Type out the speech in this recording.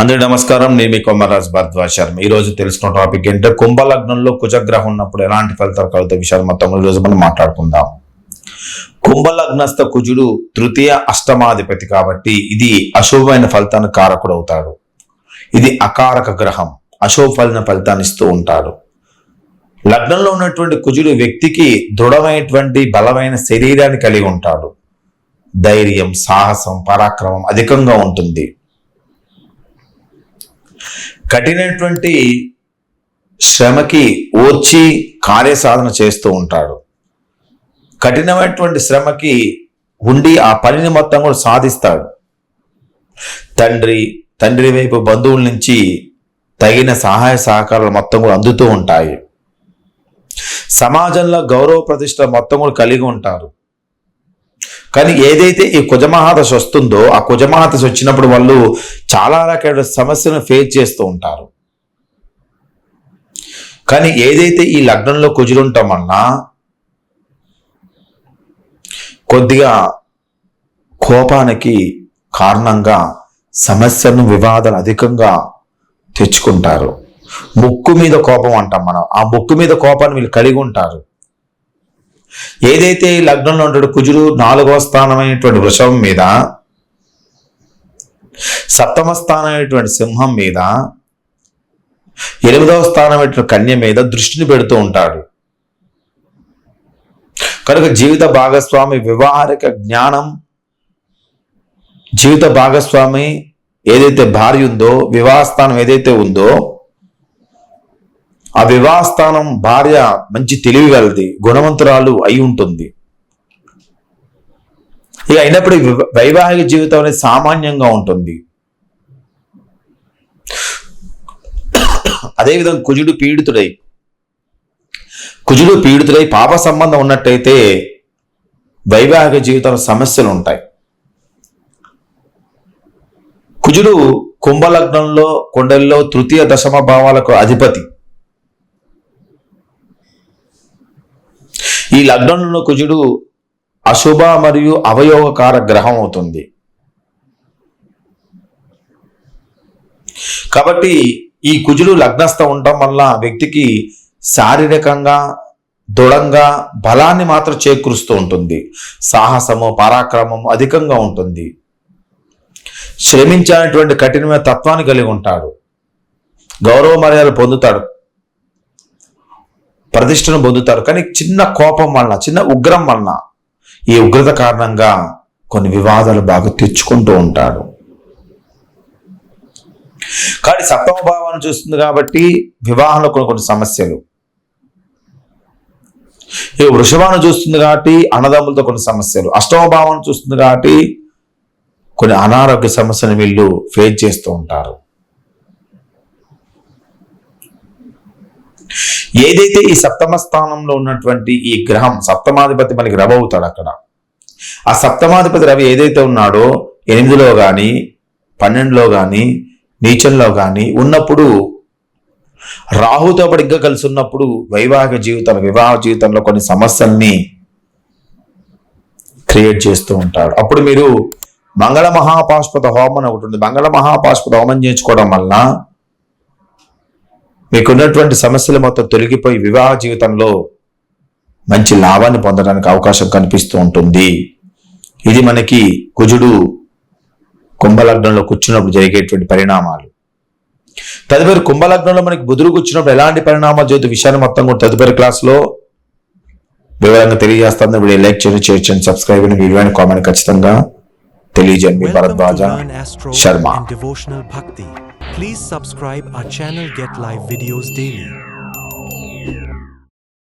అందరి నమస్కారం. నేను మీ కొమ్మరాజ్ భరద్వాజ్ శర్మ. ఈ రోజు తెలుసుకున్న టాపిక్ ఏంటంటే కుంభలగ్నంలో కుజగ్రహం ఉన్నప్పుడు ఎలాంటి ఫలితాలు కలుగుతాయి విషయాలు మొత్తం ఈ రోజు మనం మాట్లాడుకుందాం. కుంభలగ్నస్థ కుజుడు తృతీయ అష్టమాధిపతి కాబట్టి ఇది అశుభమైన ఫలితాన్ని కారకుడు అవుతాడు. ఇది అకారక గ్రహం. అశుభ ఫలిన ఫలితాన్ని ఇస్తూ ఉంటాడు. లగ్నంలో ఉన్నటువంటి కుజుడు వ్యక్తికి దృఢమైనటువంటి బలమైన శరీరాన్ని కలిగి ఉంటాడు. ధైర్యం సాహసం పరాక్రమం అధికంగా ఉంటుంది. కఠినటువంటి శ్రమకి ఓర్చి కార్యసాధన చేస్తూ ఉంటాడు. కఠినమైనటువంటి శ్రమకి ఉండి ఆ పనిని మొత్తం కూడా సాధిస్తాడు. తండ్రి తండ్రి వైపు బంధువుల నుంచి తగిన సహాయ సహకారాలు మొత్తం కూడా అందుతూ ఉంటాయి. సమాజంలో గౌరవ ప్రతిష్ట మొత్తం కూడా కలిగి ఉంటారు. కానీ ఏదైతే ఈ కుజమహాదశ వస్తుందో ఆ కుజమహాదశ వచ్చినప్పుడు వాళ్ళు చాలా రకాల సమస్యలను ఫేస్ చేస్తూ ఉంటారు. కానీ ఏదైతే ఈ లగ్నంలో కుజులుంటాం వలన కొద్దిగా కోపానికి కారణంగా సమస్యను వివాదాలు అధికంగా తెచ్చుకుంటారు. ముక్కు మీద కోపం అంటాం మనం. ఆ ముక్కు మీద కోపాన్ని వీళ్ళు కలిగి ఉంటారు. ఏదైతే ఈ లగ్నంలో ఉంటాడు కుజుడు నాలుగవ స్థానమైనటువంటి వృషభం మీద సప్తమ స్థానమైనటువంటి సింహం మీద ఎనిమిదవ స్థానమైనటువంటి కన్య మీద దృష్టిని పెడుతూ ఉంటాడు. కనుక జీవిత భాగస్వామి వ్యవహారిక జ్ఞానం జీవిత భాగస్వామి ఏదైతే భార్య ఉందో వివాహస్థానం ఏదైతే ఉందో ఆ వివాహస్థానం భార్య మంచి తెలివి గలది గుణవంతురాలు అయి ఉంటుంది. ఇక అయినప్పుడు వైవాహిక జీవితం అనేది సామాన్యంగా ఉంటుంది. అదేవిధంగా కుజుడు పీడితుడై కుజుడు పీడితుడై పాప సంబంధం ఉన్నట్టయితే వైవాహిక జీవితంలో సమస్యలు ఉంటాయి. కుజుడు కుంభలగ్నంలో కొండల్లో తృతీయ దశమ భావాలకు అధిపతి. ఈ లగ్నంలో కుజుడు అశుభ మరియు అవయోగకార గ్రహం అవుతుంది. కాబట్టి ఈ కుజుడు లగ్నస్థ ఉండటం వల్ల వ్యక్తికి శారీరకంగా దృఢంగా బలాన్ని మాత్రం చేకూరుస్తూ ఉంటుంది. సాహసము పరాక్రమం అధికంగా ఉంటుంది. శ్రమించేటువంటి కఠినమైన తత్వాన్ని కలిగి ఉంటాడు. గౌరవ మర్యాదలు పొందుతాడు. ప్రతిష్టను పొందుతారు. కానీ చిన్న కోపం వలన చిన్న ఉగ్రం వలన ఈ ఉగ్రత కారణంగా కొన్ని వివాదాలు బాగా తెచ్చుకుంటూ ఉంటాడు. కానీ సప్తమ భావాన్ని చూస్తుంది కాబట్టి వివాహంలో కొన్ని కొన్ని సమస్యలు. ఈ వృషభాన్ని చూస్తుంది కాబట్టి అన్నదమ్ములతో కొన్ని సమస్యలు. అష్టమ భావాన్ని చూస్తుంది కాబట్టి కొన్ని అనారోగ్య సమస్యలు వీళ్ళు ఫేస్ చేస్తూ ఉంటారు. ఏదైతే ఈ సప్తమ స్థానంలో ఉన్నటువంటి ఈ గ్రహం సప్తమాధిపతి మనకి రవి అవుతాడు అక్కడ. ఆ సప్తమాధిపతి రవి ఏదైతే ఉన్నాడో ఎనిమిదిలో కానీ పన్నెండులో కానీ నీచంలో కానీ ఉన్నప్పుడు రాహుతో పడిగ్గా కలిసి ఉన్నప్పుడు వైవాహిక జీవితంలో వివాహ జీవితంలో కొన్ని సమస్యల్ని క్రియేట్ చేస్తూ ఉంటాడు. అప్పుడు మీరు మంగళ మహాపాష్పత హోమం అని ఒకటి ఉంది. మంగళ మహాపాష్పత హోమం చేయించుకోవడం వల్ల మీకున్నటువంటి సమస్యలు మొత్తం తొలగిపోయి వివాహ జీవితంలో మంచి లాభాన్ని పొందడానికి అవకాశం కనిపిస్తూ ఉంటుంది. ఇది మనకి కుజుడు కుంభలగ్నంలో కూర్చున్నప్పుడు జరిగేటువంటి పరిణామాలు. తదుపరి కుంభలగ్నంలో మనకి బుధుడు కూర్చున్నప్పుడు ఎలాంటి పరిణామాలు జరుగుతాయి? విషయాన్ని మొత్తం కూడా తదుపరి క్లాస్లో వివరంగా తెలియజేస్తాను. వీడియో లైక్ చేయండి షేర్ చేయండి సబ్స్క్రైబ్ చేయండి. వీడియోని కామెంట్ ఖచ్చితంగా తెలియజేయండి. Bharadwaj Sharma. Devotional Bhakti. Please subscribe our channel Get Live videos daily.